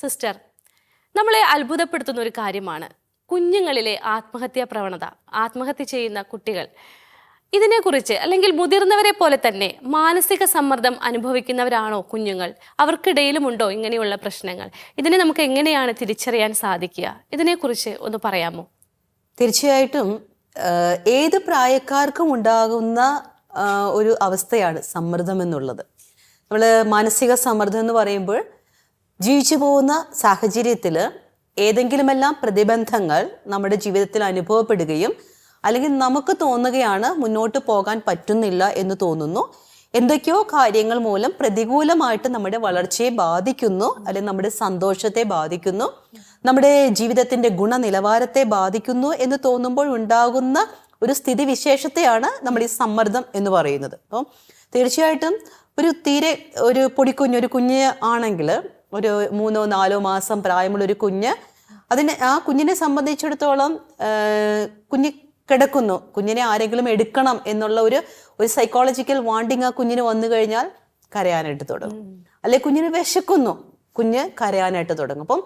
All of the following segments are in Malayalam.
സിസ്റ്റർ നമ്മളെ അത്ഭുതപ്പെടുത്തുന്ന ഒരു കാര്യമാണ്. കുഞ്ഞുങ്ങളിലെ ആത്മഹത്യാ പ്രവണത ആത്മഹത്യ ചെയ്യുന്ന കുട്ടികൾ. ഇതിനെക്കുറിച്ച് അല്ലെങ്കിൽ മുതിർന്നവരെ പോലെ തന്നെ മാനസിക സമ്മർദ്ദം അനുഭവിക്കുന്നവരാണോ കുഞ്ഞുങ്ങൾ? അവർക്കിടയിലുമുണ്ടോ ഇങ്ങനെയുള്ള പ്രശ്നങ്ങൾ? ഇതിനെ നമുക്ക് എങ്ങനെയാണ് തിരിച്ചറിയാൻ സാധിക്കുക? ഇതിനെക്കുറിച്ച് ഒന്ന് പറയാമോ? തീർച്ചയായിട്ടും ഏത് പ്രായക്കാർക്കും ഉണ്ടാകുന്ന ഒരു അവസ്ഥയാണ് സമ്മർദ്ദം എന്നുള്ളത്. നമ്മൾ മാനസിക സമ്മർദ്ദം എന്ന് പറയുമ്പോൾ ജീവിച്ചു പോകുന്ന സാഹചര്യത്തിൽ ഏതെങ്കിലുമെല്ലാം പ്രതിബന്ധങ്ങൾ നമ്മുടെ ജീവിതത്തിൽ അനുഭവപ്പെടുകയും അല്ലെങ്കിൽ നമുക്ക് തോന്നുകയാണ് മുന്നോട്ട് പോകാൻ പറ്റുന്നില്ല എന്ന് തോന്നുന്നു. എന്തൊക്കെയോ കാര്യങ്ങൾ മൂലം പ്രതികൂലമായിട്ട് നമ്മുടെ വളർച്ചയെ ബാധിക്കുന്നു അല്ലെങ്കിൽ നമ്മുടെ സന്തോഷത്തെ ബാധിക്കുന്നു. നമ്മുടെ ജീവിതത്തിന്റെ ഗുണനിലവാരത്തെ ബാധിക്കുന്നു എന്ന് തോന്നുമ്പോൾ ഉണ്ടാകുന്ന ഒരു സ്ഥിതിവിശേഷത്തെയാണ് നമ്മൾ ഈ സമ്മർദ്ദം എന്ന് പറയുന്നത്. അപ്പം തീർച്ചയായിട്ടും ഒരു തീരെ ഒരു പൊടിക്കുഞ്ഞ് ഒരു കുഞ്ഞ് ആണെങ്കിൽ ഒരു മൂന്നോ നാലോ മാസം പ്രായമുള്ള ഒരു കുഞ്ഞ്. അതിന് ആ കുഞ്ഞിനെ സംബന്ധിച്ചിടത്തോളം കുഞ്ഞ് കിടക്കുന്നു. കുഞ്ഞിനെ ആരെങ്കിലും എടുക്കണം എന്നുള്ള ഒരു ഒരു സൈക്കോളജിക്കൽ വാണ്ടിങ് ആ കുഞ്ഞിന് വന്നു കഴിഞ്ഞാൽ കരയാനായിട്ട് തുടങ്ങും. അല്ലെ കുഞ്ഞിന് വിശക്കുന്നു. കുഞ്ഞ് കരയാനായിട്ട് തുടങ്ങും. അപ്പം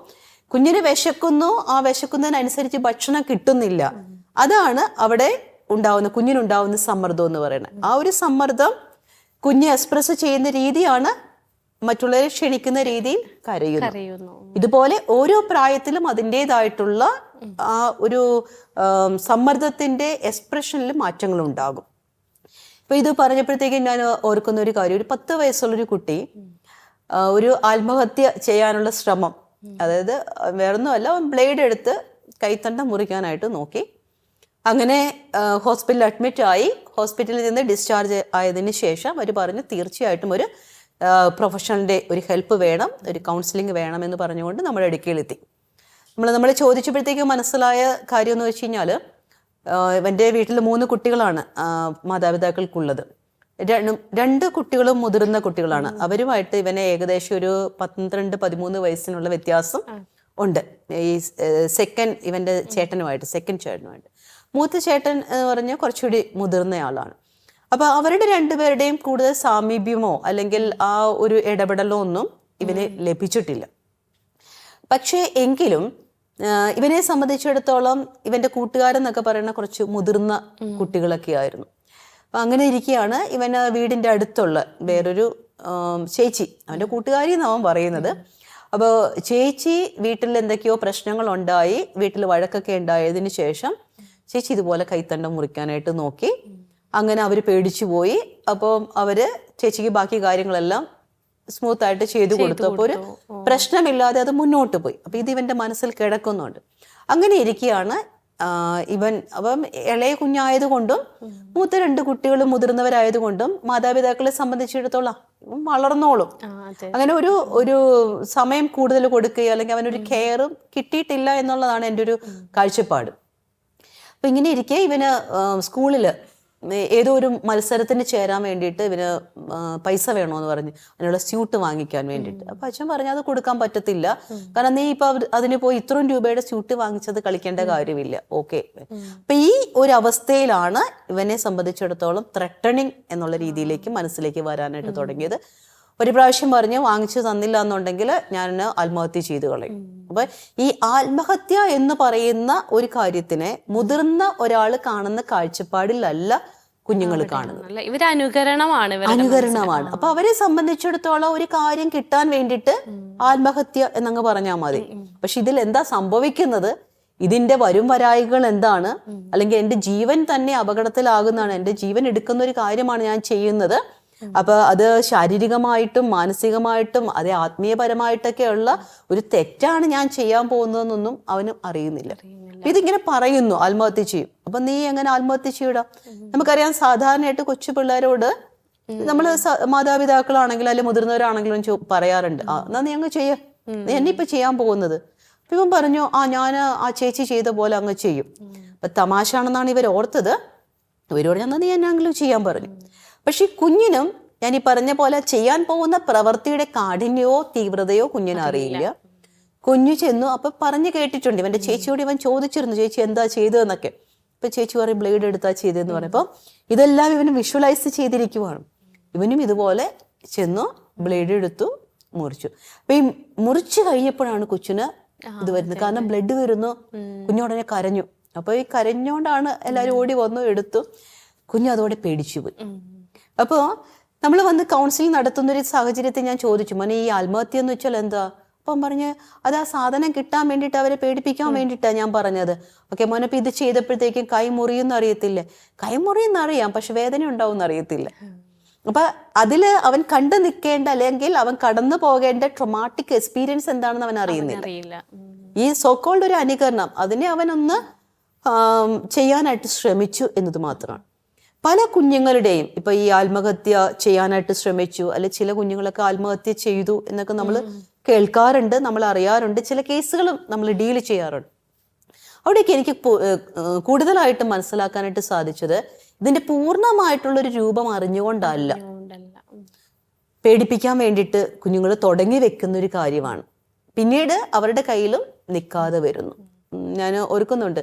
കുഞ്ഞിന് വിശക്കുന്നു ആ വിശക്കുന്നതിനനുസരിച്ച് ഭക്ഷണം കിട്ടുന്നില്ല. അതാണ് അവിടെ ഉണ്ടാവുന്ന കുഞ്ഞിനുണ്ടാവുന്ന സമ്മർദ്ദം എന്ന് പറയുന്നത്. ആ ഒരു സമ്മർദ്ദം കുഞ്ഞ് എക്സ്പ്രസ് ചെയ്യുന്ന രീതിയാണ് മറ്റുള്ളവരെ ക്ഷണിക്കുന്ന രീതിയിൽ കരയുന്നു. ഇതുപോലെ ഓരോ പ്രായത്തിലും അതിന്റെതായിട്ടുള്ള ആ ഒരു സമ്മർദ്ദത്തിന്റെ എക്സ്പ്രഷനിൽ മാറ്റങ്ങൾ ഉണ്ടാകും ഇപ്പൊ ഇത് പറഞ്ഞപ്പോഴത്തേക്കും ഞാൻ ഓർക്കുന്ന ഒരു കാര്യം. ഒരു പത്ത് വയസ്സുള്ളൊരു കുട്ടി ഒരു ആത്മഹത്യ ചെയ്യാനുള്ള ശ്രമം. അതായത് വേറൊന്നുമല്ല ബ്ലേഡ് എടുത്ത് കൈത്തണ്ട മുറിക്കാനായിട്ട് നോക്കി. അങ്ങനെ ഹോസ്പിറ്റലിൽ അഡ്മിറ്റ് ആയി ഹോസ്പിറ്റലിൽ നിന്ന് ഡിസ്ചാർജ് ആയതിനു ശേഷം അവർ പറഞ്ഞു തീർച്ചയായിട്ടും ഒരു പ്രൊഫഷണലിന്റെ ഒരു ഹെൽപ്പ് വേണം ഒരു കൗൺസിലിംഗ് വേണമെന്ന് എന്ന് പറഞ്ഞുകൊണ്ട് നമ്മൾ ഇടുക്കിയിലെത്തി നമ്മൾ നമ്മൾ ചോദിച്ചപ്പോഴത്തേക്കും മനസ്സിലായ കാര്യം എന്ന് വെച്ച് കഴിഞ്ഞാൽ എന്റെ വീട്ടിൽ മൂന്ന് കുട്ടികളാണ് മാതാപിതാക്കൾക്കുള്ളത്. രണ്ടും രണ്ട് കുട്ടികളും മുതിർന്ന കുട്ടികളാണ്. അവരുമായിട്ട് ഇവനെ ഏകദേശം ഒരു പന്ത്രണ്ട് പതിമൂന്ന് വയസ്സിനുള്ള വ്യത്യാസം ഉണ്ട്. ഈ സെക്കൻഡ് ഇവന്റെ ചേട്ടനുമായിട്ട് സെക്കൻഡ് ചേട്ടനുമായിട്ട്. മൂത്ത ചേട്ടൻ എന്ന് പറഞ്ഞാൽ കുറച്ചുകൂടി മുതിർന്ന ആളാണ് അപ്പൊ അവരുടെ രണ്ടുപേരുടെയും കൂടുതൽ സാമീപ്യമോ അല്ലെങ്കിൽ ആ ഒരു ഇടപെടലോ ഒന്നും ഇവന് ലഭിച്ചിട്ടില്ല. പക്ഷേ എങ്കിലും ഇവനെ സംബന്ധിച്ചിടത്തോളം ഇവന്റെ കൂട്ടുകാരെന്നൊക്കെ പറയുന്ന കുറച്ച് മുതിർന്ന കുട്ടികളൊക്കെ ആയിരുന്നു. അപ്പൊ അങ്ങനെ ഇരിക്കുകയാണ് ഇവന് വീടിന്റെ അടുത്തുള്ള വേറൊരു ചേച്ചി. അവന്റെ കൂട്ടുകാരി എന്നാവും പറയുന്നത്. അപ്പോൾ ചേച്ചി വീട്ടിൽ എന്തൊക്കെയോ പ്രശ്നങ്ങൾ ഉണ്ടായി വീട്ടിൽ വഴക്കൊക്കെ ഉണ്ടായതിനു ശേഷം ചേച്ചി ഇതുപോലെ കൈത്തണ്ടം മുറിക്കാനായിട്ട് നോക്കി. അങ്ങനെ അവർ പേടിച്ചു പോയി. അപ്പം അവർ ചേച്ചിക്ക് ബാക്കി കാര്യങ്ങളെല്ലാം സ്മൂത്ത് ആയിട്ട് ചെയ്തു കൊടുത്തു. അപ്പോൾ ഒരു പ്രശ്നമില്ലാതെ അത് മുന്നോട്ട് പോയി. അപ്പോൾ ഇത് ഇവന്റെ മനസ്സിൽ കിടക്കുന്നുണ്ട്. അങ്ങനെ ഇരിക്കുകയാണ് ഇവൻ അപ്പം ഇളയ കുഞ്ഞായതുകൊണ്ടും മൂത്ത രണ്ട് കുട്ടികളും മുതിർന്നവരായതുകൊണ്ടും മാതാപിതാക്കളെ സംബന്ധിച്ചിടത്തോളം വളർന്നോളും. അങ്ങനെ ഒരു ഒരു സമയം കൂടുതൽ കൊടുക്കുകയോ അല്ലെങ്കിൽ അവനൊരു കെയറും കിട്ടിയിട്ടില്ല എന്നുള്ളതാണ് എന്റെ ഒരു കാഴ്ചപ്പാട്. അപ്പം ഇങ്ങനെ ഇരിക്കെ ഇവന് സ്കൂളിൽ ഏതോ ഒരു മത്സരത്തിന് ചേരാൻ വേണ്ടിയിട്ട് ഇവന് പൈസ വേണമെന്ന് പറഞ്ഞ് അതിനുള്ള സ്യൂട്ട് വാങ്ങിക്കാൻ വേണ്ടിയിട്ട്. അപ്പൊ അച്ഛൻ പറഞ്ഞു അത് കൊടുക്കാൻ പറ്റത്തില്ല. കാരണം നീ ഇപ്പൊ അതിന് പോയി ഇത്രയും രൂപയുടെ സ്യൂട്ട് വാങ്ങിച്ചത് കളിക്കേണ്ട കാര്യമില്ല. ഓക്കെ. അപ്പൊ ഈ ഒരു അവസ്ഥയിലാണ് ഇവനെ സംബന്ധിച്ചിടത്തോളം ത്രട്ടണിങ് എന്നുള്ള രീതിയിലേക്ക് മനസ്സിലേക്ക് വരാനായിട്ട് തുടങ്ങിയത്. ഒരു പ്രാവശ്യം പറഞ്ഞ് വാങ്ങിച്ചു തന്നില്ല എന്നുണ്ടെങ്കിൽ ഞാൻ ആത്മഹത്യ ചെയ്തു കളയും. അപ്പൊ ഈ ആത്മഹത്യ എന്ന് പറയുന്ന ഒരു കാര്യത്തിനെ മുതിർന്ന ഒരാൾ കാണുന്ന കാഴ്ചപ്പാടിലല്ല കുഞ്ഞുങ്ങൾ കാണുന്നത്. ഇവർ അനുകരണമാണ് അനുകരണമാണ്. അപ്പൊ അവരെ സംബന്ധിച്ചിടത്തോളം ഒരു കാര്യം കിട്ടാൻ വേണ്ടിയിട്ട് ആത്മഹത്യ എന്നങ്ങ് പറഞ്ഞാൽ മതി. പക്ഷെ ഇതിൽ എന്താ സംഭവിക്കുന്നത്? ഇതിന്റെ വരും വരായികൾ എന്താണ്? അല്ലെങ്കിൽ എന്റെ ജീവൻ തന്നെ അപകടത്തിലാകുന്നതാണ് എന്റെ ജീവൻ എടുക്കുന്ന ഒരു കാര്യമാണ് ഞാൻ ചെയ്യുന്നത്. അപ്പൊ അത് ശാരീരികമായിട്ടും മാനസികമായിട്ടും അതേ ആത്മീയപരമായിട്ടൊക്കെയുള്ള ഒരു തെറ്റാണ് ഞാൻ ചെയ്യാൻ പോകുന്നതെന്നൊന്നും അവനും അറിയുന്നില്ല. ഇതിങ്ങനെ പറയുന്നു ആത്മഹത്യ ചെയ്യും. അപ്പൊ നീ എങ്ങനെ ആത്മഹത്യ ചെയ്യൂടാ? നമുക്കറിയാം സാധാരണയായിട്ട് കൊച്ചു പിള്ളേരോട് നമ്മൾ മാതാപിതാക്കളാണെങ്കിലും അല്ലെങ്കിൽ മുതിർന്നവരാണെങ്കിലും പറയാറുണ്ട്. ആ എന്നാ നീ അങ്ങ് ചെയ്യ. നീ എന്നെ ഇപ്പൊ ചെയ്യാൻ പോകുന്നത്. ഇവൻ പറഞ്ഞു ആ ഞാൻ ആ ചേച്ചി ചെയ്ത പോലെ അങ്ങ് ചെയ്യും. അപ്പൊ തമാശ ആണെന്നാണ് ഇവർ ഓർത്തത് ഇവരോട് ഞാൻ നീ എന്നെങ്കിലും ചെയ്യാൻ പറഞ്ഞു. പക്ഷെ കുഞ്ഞിനും ഞാൻ ഈ പറഞ്ഞ പോലെ ചെയ്യാൻ പോകുന്ന പ്രവൃത്തിയുടെ കാഠിന്യമോ തീവ്രതയോ കുഞ്ഞിന് അറിയില്ല. കുഞ്ഞു ചെന്നു അപ്പൊ പറഞ്ഞു കേട്ടിട്ടുണ്ട്. ഇവന്റെ ചേച്ചിയോട് ഇവൻ ചോദിച്ചിരുന്നു ചേച്ചി എന്താ ചെയ്തതെന്നൊക്കെ? ഇപ്പൊ ചേച്ചി പറയും ബ്ലേഡ് എടുത്താ ചെയ്തതെന്ന് പറയുമ്പോൾ ഇതെല്ലാം ഇവന് വിഷ്വലൈസ് ചെയ്തിരിക്കുവാണ്. ഇവനും ഇതുപോലെ ചെന്നു ബ്ലേഡ് എടുത്തു മുറിച്ചു. അപ്പൊ ഈ മുറിച്ചു കഴിഞ്ഞപ്പോഴാണ് കൊച്ചിന് ഇത് വരുന്നത്. കാരണം ബ്ലഡ് വരുന്നു. കുഞ്ഞുടനെ കരഞ്ഞു. അപ്പൊ ഈ കരഞ്ഞോണ്ടാണ് എല്ലാവരും ഓടി വന്നു എടുത്തു. കുഞ്ഞു അതോടെ പേടിച്ചു പോയി അപ്പോൾ നമ്മൾ വന്ന് കൗൺസിലിംഗ് നടത്തുന്ന ഒരു സാഹചര്യത്തിൽ ഞാൻ ചോദിച്ചു. മോനെ ഈ ആത്മഹത്യ എന്ന് വെച്ചാൽ എന്താ? അപ്പം പറഞ്ഞ് അത് ആ സാധനം കിട്ടാൻ വേണ്ടിയിട്ട് അവരെ പേടിപ്പിക്കാൻ വേണ്ടിയിട്ടാണ് ഞാൻ പറഞ്ഞത്. ഓക്കെ മോനെ ഇപ്പം ഇത് ചെയ്തപ്പോഴത്തേക്കും കൈ മുറിയുമെന്ന് അറിയത്തില്ലേ. കൈ മുറിയെന്ന് അറിയാം പക്ഷെ വേദന ഉണ്ടാവും എന്ന് അറിയത്തില്ല അപ്പൊ അതിൽ അവൻ കണ്ടു നിൽക്കേണ്ട അല്ലെങ്കിൽ അവൻ കടന്നു പോകേണ്ട ട്രൊമാറ്റിക് എക്സ്പീരിയൻസ് എന്താണെന്ന് അവൻ അറിയുന്നില്ല. ഈ സോക്കോൾഡ് ഒരു അനുകരണം അതിനെ അവനൊന്ന് ചെയ്യാനായിട്ട് ശ്രമിച്ചു എന്നത് മാത്രമാണ്. പല കുഞ്ഞുങ്ങളുടെയും ഇപ്പൊ ഈ ആത്മഹത്യ ചെയ്യാനായിട്ട് ശ്രമിച്ചു അല്ലെ ചില കുഞ്ഞുങ്ങളൊക്കെ ആത്മഹത്യ ചെയ്തു എന്നൊക്കെ നമ്മൾ കേൾക്കാറുണ്ട് നമ്മൾ അറിയാറുണ്ട് ചില കേസുകളും നമ്മൾ ഡീൽ ചെയ്യാറുണ്ട്. അവിടെയൊക്കെ എനിക്ക് കൂടുതലായിട്ട് മനസ്സിലാക്കാനായിട്ട് സാധിച്ചത് ഇതിന്റെ പൂർണമായിട്ടുള്ളൊരു രൂപം അറിഞ്ഞുകൊണ്ടല്ല. പേടിപ്പിക്കാൻ വേണ്ടിയിട്ട് കുഞ്ഞുങ്ങൾ തുടങ്ങി വെക്കുന്ന ഒരു കാര്യമാണ്. പിന്നീട് അവരുടെ കയ്യിലും നിൽക്കാതെ വരുന്നു. ഞാൻ ഓർക്കുന്നുണ്ട്.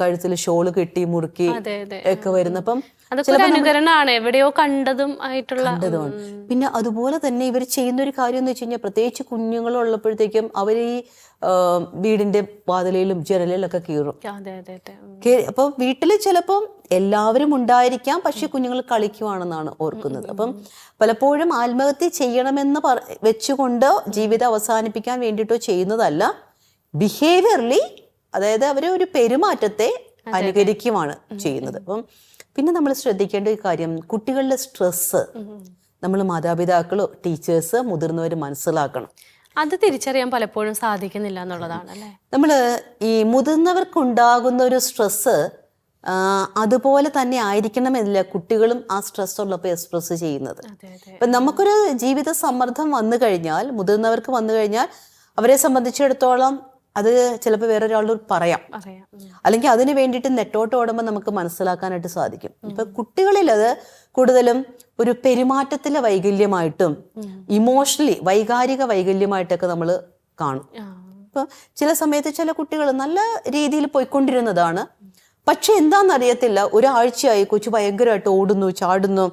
കഴുത്തിൽ ഷോൾ കെട്ടി മുറുക്കി ഒക്കെ വരുന്നപ്പം ഒരു അനുകരണമാണ്. എവിടെയോ കണ്ടതും ആയിട്ടുള്ള കണ്ടതുമാണ്. പിന്നെ അതുപോലെ തന്നെ ഇവർ ചെയ്യുന്ന ഒരു കാര്യം എന്ന് വെച്ച് കഴിഞ്ഞാൽ പ്രത്യേകിച്ച് കുഞ്ഞുങ്ങളുള്ളപ്പോഴത്തേക്കും അവർ ഈ വീടിന്റെ വാതിലയിലും ജനലിലൊക്കെ കീറും. അതെ അതെ അതെ. ഉം. കേ- അപ്പൊ വീട്ടിൽ ചിലപ്പം എല്ലാവരും ഉണ്ടായിരിക്കാം പക്ഷെ കുഞ്ഞുങ്ങൾ കളിക്കുവാണെന്നാണ് ഓർക്കുന്നത്. അപ്പം പലപ്പോഴും ആത്മഹത്യ ചെയ്യണമെന്ന് വെച്ചുകൊണ്ട് ജീവിതം അവസാനിപ്പിക്കാൻ വേണ്ടിയിട്ടോ ചെയ്യുന്നതല്ല ബിഹേവിയർലി അതായത് അവർ ഒരു പെരുമാറ്റത്തെ അനുകരിക്കുവാണ് ചെയ്യുന്നത്. അപ്പം പിന്നെ നമ്മൾ ശ്രദ്ധിക്കേണ്ട ഒരു കാര്യം കുട്ടികളുടെ സ്ട്രെസ്സ് നമ്മൾ മാതാപിതാക്കളോ ടീച്ചേഴ്സ് മുതിർന്നവർ മനസ്സിലാക്കണം. അത് തിരിച്ചറിയാൻ പലപ്പോഴും സാധിക്കുന്നില്ല എന്നുള്ളതാണ് നമ്മൾ ഈ മുതിർന്നവർക്കുണ്ടാകുന്ന ഒരു സ്ട്രെസ്സ് അതുപോലെ തന്നെ ആയിരിക്കണമെന്നില്ല കുട്ടികളും ആ സ്ട്രെസ് ഉള്ളപ്പോൾ എക്സ്പ്രസ് ചെയ്യുന്നത്. ഇപ്പം നമുക്കൊരു ജീവിത സമ്മർദ്ദം വന്നു കഴിഞ്ഞാൽ മുതിർന്നവർക്ക് വന്നു കഴിഞ്ഞാൽ അവരെ സംബന്ധിച്ചിടത്തോളം അത് ചിലപ്പോൾ വേറൊരാളോട് പറയാം. അല്ലെങ്കിൽ അതിന് വേണ്ടിയിട്ട് നെട്ടോട്ട് ഓടുമ്പോൾ നമുക്ക് മനസ്സിലാക്കാനായിട്ട് സാധിക്കും. ഇപ്പൊ കുട്ടികളിൽ അത് കൂടുതലും ഒരു പെരുമാറ്റത്തിലെ വൈകല്യമായിട്ടും ഇമോഷണലി വൈകാരിക വൈകല്യമായിട്ടൊക്കെ നമ്മൾ കാണും. ഇപ്പൊ ചില സമയത്ത് ചില കുട്ടികൾ നല്ല രീതിയിൽ പോയിക്കൊണ്ടിരുന്നതാണ്. പക്ഷെ എന്താണെന്നറിയത്തില്ല. ഒരാഴ്ചയായി കൊച്ചു ഭയങ്കരമായിട്ട് ഓടുന്നു ചാടുന്നു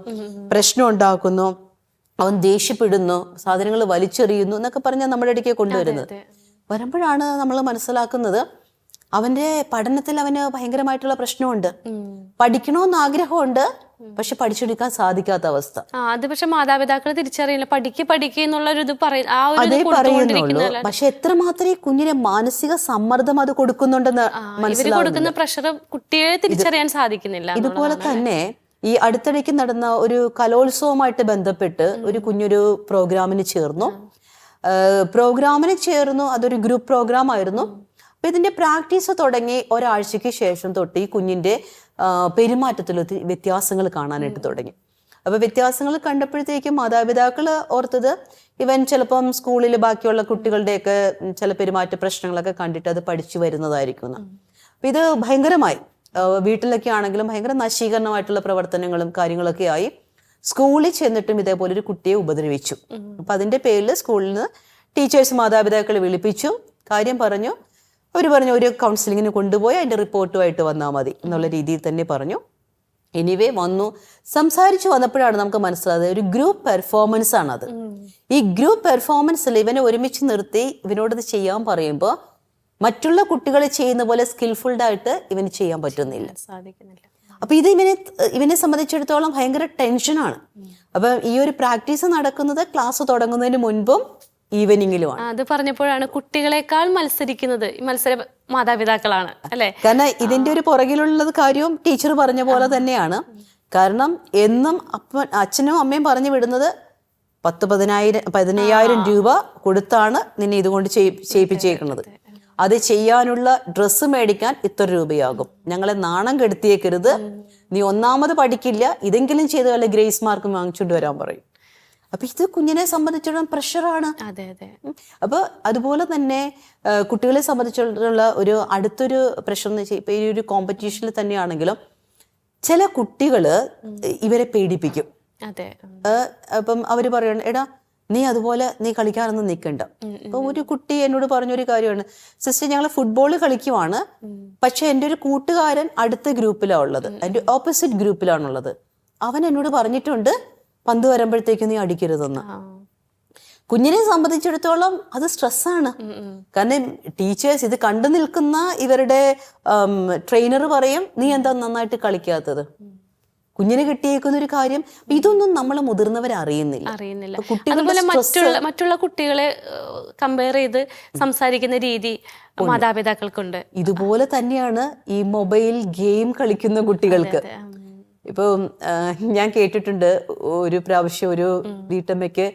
പ്രശ്നം ഉണ്ടാക്കുന്നു അവൻ ദേഷ്യപ്പെടുന്നു സാധനങ്ങൾ വലിച്ചെറിയുന്നു എന്നൊക്കെ പറഞ്ഞാൽ നമ്മുടെ ഇടയ്ക്ക് കൊണ്ടുവരുന്നത്. വരുമ്പോഴാണ് നമ്മൾ മനസ്സിലാക്കുന്നത് അവന്റെ പഠനത്തിൽ അവന് ഭയങ്കരമായിട്ടുള്ള പ്രശ്നമുണ്ട്. പഠിക്കണമെന്ന് ആഗ്രഹമുണ്ട് പക്ഷെ പഠിച്ചെടുക്കാൻ സാധിക്കാത്ത അവസ്ഥ. അത് പക്ഷെ മാതാപിതാക്കൾ തിരിച്ചറിയില്ല. പഠിക്ക് പഠിക്കുക എന്നുള്ള ഒരു ഇത് അതേ പറയുന്നുള്ളൂ. പക്ഷെ എത്രമാത്രം ഈ കുഞ്ഞിനെ മാനസിക സമ്മർദ്ദം അത് കൊടുക്കുന്നുണ്ടെന്ന് കൊടുക്കുന്ന പ്രഷർ കുട്ടിയെ തിരിച്ചറിയാൻ സാധിക്കുന്നില്ല ഇതുപോലെ തന്നെ ഈ അടുത്തിടയ്ക്ക് നടന്ന ഒരു കലോത്സവമായിട്ട് ബന്ധപ്പെട്ട് ഒരു കുഞ്ഞൊരു പ്രോഗ്രാമിന് ചേർന്നു. പ്രോഗ്രാമിന് ചേർന്നു. അതൊരു ഗ്രൂപ്പ് പ്രോഗ്രാം ആയിരുന്നു. അപ്പം ഇതിന്റെ പ്രാക്ടീസ് തുടങ്ങി ഒരാഴ്ചയ്ക്ക് ശേഷം തൊട്ട് ഈ കുഞ്ഞിന്റെ പെരുമാറ്റത്തിൽ വ്യത്യാസങ്ങൾ കാണാനായിട്ട് തുടങ്ങി. അപ്പോൾ വ്യത്യാസങ്ങൾ കണ്ടപ്പോഴത്തേക്കും മാതാപിതാക്കൾ ഓർത്തത് ഇവൻ ചിലപ്പം സ്കൂളിൽ ബാക്കിയുള്ള കുട്ടികളുടെയൊക്കെ ചില പെരുമാറ്റ പ്രശ്നങ്ങളൊക്കെ കണ്ടിട്ട് അത് പഠിച്ചു വരുന്നതായിരിക്കും എന്ന്. അപ്പം ഇത് ഭയങ്കരമായി. വീട്ടിലൊക്കെ ആണെങ്കിലും ഭയങ്കര നശീകരണമായിട്ടുള്ള പ്രവർത്തനങ്ങളും കാര്യങ്ങളൊക്കെ ആയി. സ്കൂളിൽ ചെന്നിട്ടും ഇതേപോലെ ഒരു കുട്ടിയെ ഉപദ്രവിച്ചു. അപ്പൊ അതിന്റെ പേരിൽ സ്കൂളിൽ നിന്ന് ടീച്ചേഴ്സ് മാതാപിതാക്കളെ വിളിപ്പിച്ചു. കാര്യം പറഞ്ഞു. അവർ പറഞ്ഞു ഒരു കൗൺസിലിങ്ങിന് കൊണ്ടുപോയി അതിന്റെ റിപ്പോർട്ടുമായിട്ട് വന്നാൽ മതി എന്നുള്ള രീതിയിൽ തന്നെ പറഞ്ഞു. എനിവേ വന്നു. സംസാരിച്ചു വന്നപ്പോഴാണ് നമുക്ക് മനസ്സിലായത് ഒരു ഗ്രൂപ്പ് പെർഫോമൻസ് ആണത്. ഈ ഗ്രൂപ്പ് പെർഫോമൻസിൽ ഇവനെ ഒരുമിച്ച് നിർത്തി ഇവനോട് ഇത് ചെയ്യാൻ പറയുമ്പോൾ മറ്റുള്ള കുട്ടികളെ ചെയ്യുന്ന പോലെ സ്കിൽഫുൾഡായിട്ട് ഇവന് ചെയ്യാൻ പറ്റുന്നില്ല. സാധിക്കുന്നില്ല. അപ്പൊ ഇത് ഇവനെ ഇവനെ സംബന്ധിച്ചിടത്തോളം ഭയങ്കര ടെൻഷനാണ്. അപ്പം ഈ ഒരു പ്രാക്ടീസ് നടക്കുന്നത് ക്ലാസ് തുടങ്ങുന്നതിന് മുൻപും ഈവനിങ്ങിലുമാണ്. അത് പറഞ്ഞപ്പോഴാണ് കുട്ടികളെക്കാൾ മത്സരിക്കുന്നത് മത്സര മാതാപിതാക്കളാണ് അല്ലെ? കാരണം ഇതിന്റെ ഒരു പുറകിലുള്ളത് കാര്യവും ടീച്ചർ പറഞ്ഞ പോലെ തന്നെയാണ്. കാരണം എന്നും അപ്പ അച്ഛനും അമ്മയും പറഞ്ഞു വിടുന്നത് പത്ത് പതിനായിരം പതിനയ്യായിരം രൂപ കൊടുത്താണ് നിന്നെ ഇതുകൊണ്ട് ചെയ്- ചെയ്യിപ്പിച്ചേക്കുന്നത്. അത് ചെയ്യാനുള്ള ഡ്രസ്സ് മേടിക്കാൻ ഇത്ര രൂപയാകും. ഞങ്ങളെ നാണം കെടുത്തിയേക്കരുത്. നീ ഒന്നാമത് പഠിക്കില്ല. ഇതെങ്കിലും ചെയ്ത് വല്ല ഗ്രേസ് മാർക്കും വാങ്ങിച്ചുകൊണ്ട് വരാൻ പറയും. അപ്പൊ ഇത് കുഞ്ഞിനെ സംബന്ധിച്ചിടത്തോളം പ്രഷറാണ്. അതെ അതെ. അപ്പൊ അതുപോലെ തന്നെ കുട്ടികളെ സംബന്ധിച്ചുള്ള ഒരു അടുത്തൊരു പ്രഷർ എന്ന് വെച്ചാൽ ഇപ്പൊ ഈ ഒരു കോമ്പറ്റീഷനിൽ തന്നെയാണെങ്കിലും ചില കുട്ടികൾ ഇവരെ പേടിപ്പിക്കും. അതെ. അപ്പം അവർ പറയണം എടാ നീ അതുപോലെ നീ കളിക്കാനൊന്നും നിൽക്കണ്ട അപ്പൊ ഒരു കുട്ടി എന്നോട് പറഞ്ഞൊരു കാര്യമാണ്. സിസ്റ്റർ ഞങ്ങൾ ഫുട്ബോൾ കളിക്കുവാണ്. പക്ഷെ എന്റെ ഒരു കൂട്ടുകാരൻ അടുത്ത ഗ്രൂപ്പിലാണ് ഉള്ളത്. എന്റെ ഓപ്പോസിറ്റ് ഗ്രൂപ്പിലാണുള്ളത്. അവൻ എന്നോട് പറഞ്ഞിട്ടുണ്ട് പന്ത് വരുമ്പോഴത്തേക്കും നീ അടിക്കരുതെന്ന്. കുഞ്ഞിനെ സംബന്ധിച്ചിടത്തോളം അത് സ്ട്രെസ്സാണ് കാരണം ടീച്ചേഴ്സ് ഇത് കണ്ടു നിൽക്കുന്ന ഇവരുടെ ട്രെയിനർ പറയും നീ എന്താ നന്നായിട്ട് കളിക്കാത്തത്? കുഞ്ഞിന് കിട്ടിയേക്കുന്ന ഒരു കാര്യം ഇതൊന്നും നമ്മൾ മുതിർന്നവർ അറിയുന്നില്ല. അറിയുന്നില്ല. അതുപോലെ മറ്റുള്ള മറ്റുള്ള കുട്ടികളെ കമ്പയർ ചെയ്ത് സംസാരിക്കുന്ന രീതി മാതാപിതാക്കൾക്കുണ്ട്. ഇതുപോലെ തന്നെയാണ് ഈ മൊബൈൽ ഗെയിം കളിക്കുന്ന കുട്ടികൾക്ക്. ഇപ്പൊ ഞാൻ കേട്ടിട്ടുണ്ട് ഒരു പ്രാവശ്യം ഒരു വീട്ടമ്മയ്ക്ക്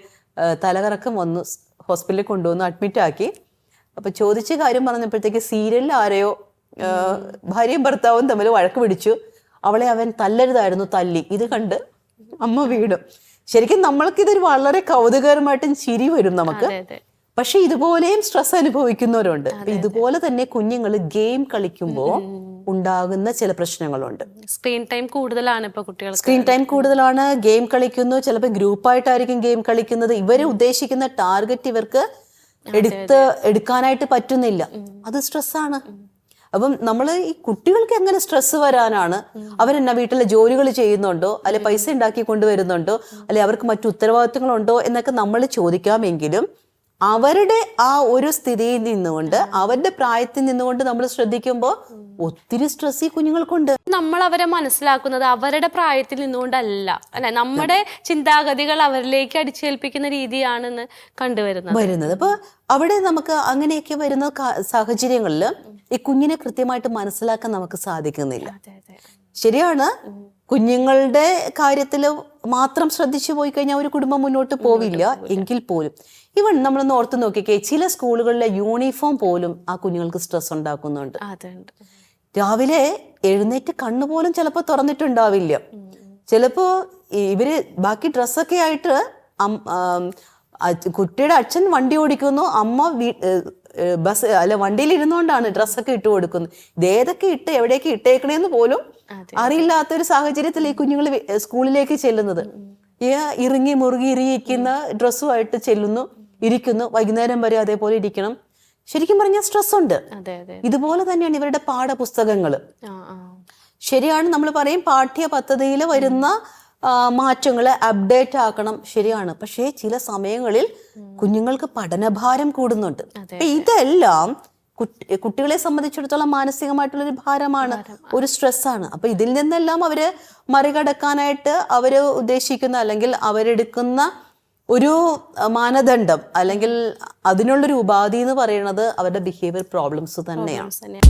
തലകറക്കം വന്നു ഹോസ്പിറ്റലിൽ കൊണ്ടുവന്ന് അഡ്മിറ്റ് ആക്കി. അപ്പൊ ചോദിച്ച കാര്യം പറഞ്ഞപ്പോഴത്തേക്ക് സീരിയലിൽ ആരെയോ ഭാര്യയും ഭർത്താവും തമ്മിൽ വഴക്ക് പിടിച്ചു. അവളെ അവൻ തല്ലരുതായിരുന്നു തല്ലി. ഇത് കണ്ട് അമ്മ വീടും ശരിക്കും നമ്മൾക്ക് ഇതൊരു വളരെ കൗതുകകരമായിട്ടും ചിരി വരും നമുക്ക്. പക്ഷെ ഇതുപോലെയും സ്ട്രെസ് അനുഭവിക്കുന്നവരുണ്ട്. ഇതുപോലെ തന്നെ കുഞ്ഞുങ്ങൾ ഗെയിം കളിക്കുമ്പോൾ ഉണ്ടാകുന്ന ചില പ്രശ്നങ്ങളുണ്ട്. സ്ക്രീൻ ടൈം കൂടുതലാണ് ഇപ്പൊ കുട്ടികൾ സ്ക്രീൻ ടൈം കൂടുതലാണ് ഗെയിം കളിക്കുന്നു ചിലപ്പോൾ ഗ്രൂപ്പായിട്ടായിരിക്കും ഗെയിം കളിക്കുന്നത്. ഇവരെ ഉദ്ദേശിക്കുന്ന ടാർഗറ്റ് ഇവർക്ക് എടുത്ത് എടുക്കാനായിട്ട് പറ്റുന്നില്ല. അത് സ്ട്രെസ്സാണ് അപ്പം നമ്മൾ ഈ കുട്ടികൾക്ക് എങ്ങനെ സ്ട്രെസ് വരാനാണ്? അവരെന്നാ വീട്ടിലെ ജോലികൾ ചെയ്യുന്നുണ്ടോ? അല്ലെ പൈസ ഉണ്ടാക്കി കൊണ്ടുവരുന്നുണ്ടോ? അല്ലെ അവർക്ക് മറ്റു ഉത്തരവാദിത്തങ്ങളുണ്ടോ? എന്നൊക്കെ നമ്മൾ ചോദിക്കാമെങ്കിലും അവരുടെ ആ ഒരു സ്ഥിതിയിൽ നിന്നുകൊണ്ട് അവരുടെ പ്രായത്തിൽ നിന്നുകൊണ്ട് നമ്മൾ ശ്രദ്ധിക്കുമ്പോൾ ഒത്തിരി സ്ട്രെസ് ഈ കുഞ്ഞുങ്ങൾക്കുണ്ട്. നമ്മൾ അവരെ മനസ്സിലാക്കുന്നത് അവരുടെ പ്രായത്തിൽ നിന്നുകൊണ്ടല്ല. അല്ലെ? നമ്മുടെ ചിന്താഗതികൾ അവരിലേക്ക് അടിച്ചേൽപ്പിക്കുന്ന രീതിയാണെന്ന് കണ്ടുവരുന്നത്. വരുന്നത്. അപ്പൊ അവിടെ നമുക്ക് അങ്ങനെയൊക്കെ വരുന്ന സാഹചര്യങ്ങളിൽ ഈ കുഞ്ഞിനെ കൃത്യമായിട്ട് മനസ്സിലാക്കാൻ നമുക്ക് സാധിക്കുന്നില്ല. ശരിയാണ്? കുഞ്ഞുങ്ങളുടെ കാര്യത്തിൽ മാത്രം ശ്രദ്ധിച്ചു പോയി കഴിഞ്ഞാൽ ഒരു കുടുംബം മുന്നോട്ട് പോവില്ല എങ്കിൽ പോലും. ഇവൺ നമ്മളൊന്ന് ഓർത്ത് നോക്കിക്കേ ചില സ്കൂളുകളിലെ യൂണിഫോം പോലും ആ കുഞ്ഞുങ്ങൾക്ക് സ്ട്രെസ് ഉണ്ടാക്കുന്നുണ്ട്. രാവിലെ എഴുന്നേറ്റ് കണ്ണുപോലും ചിലപ്പോൾ തുറന്നിട്ടുണ്ടാവില്ല. ചിലപ്പോൾ ഇവർ ബാക്കി ഡ്രസ്സൊക്കെ ആയിട്ട് കുട്ടിയുടെ അച്ഛൻ വണ്ടി ഓടിക്കുന്നു അമ്മ ബസ് അല്ല വണ്ടിയിൽ ഇരുന്നുകൊണ്ടാണ് ഡ്രസ്സൊക്കെ ഇട്ട് കൊടുക്കുന്നത്. ഇതേതൊക്കെ ഇട്ട് എവിടേക്ക് ഇട്ടേക്കണേന്ന് പോലും അറിയില്ലാത്ത ഒരു സാഹചര്യത്തിൽ ഈ കുഞ്ഞുങ്ങൾ സ്കൂളിലേക്ക് ചെല്ലുന്നത്. ഈ ഇറുങ്ങി മുറുകി ഇരിക്കുന്ന ഡ്രസ്സുമായിട്ട് ചെല്ലുന്നു ഇരിക്കുന്നു. വൈകുന്നേരം വരെ അതേപോലെ ഇരിക്കണം. ശരിക്കും പറഞ്ഞാൽ സ്ട്രെസ് ഉണ്ട് ഇതുപോലെ തന്നെയാണ് ഇവരുടെ പാഠപുസ്തകങ്ങൾ ശരിയാണ് നമ്മൾ പറയും പാഠ്യ പദ്ധതിയിൽ വരുന്ന മാറ്റങ്ങൾ അപ്ഡേറ്റ് ആക്കണം. ശരിയാണ്. പക്ഷേ ചില സമയങ്ങളിൽ കുഞ്ഞുങ്ങൾക്ക് പഠനഭാരം കൂടുന്നുണ്ട്. അപ്പൊ ഇതെല്ലാം കുട്ടികളെ സംബന്ധിച്ചിടത്തോളം മാനസികമായിട്ടുള്ള ഒരു ഭാരമാണ്. ഒരു സ്ട്രെസ്സാണ് അപ്പൊ ഇതിൽ നിന്നെല്ലാം അവർ മറികടക്കാനായിട്ട് അവർ ഉദ്ദേശിക്കുന്ന അല്ലെങ്കിൽ അവരെടുക്കുന്ന ഒരു മാനദണ്ഡം അല്ലെങ്കിൽ അതിനുള്ളൊരു ഉപാധി എന്ന് പറയുന്നത് അവരുടെ ബിഹേവിയർ പ്രോബ്ലംസ് തന്നെയാണ്. തന്നെ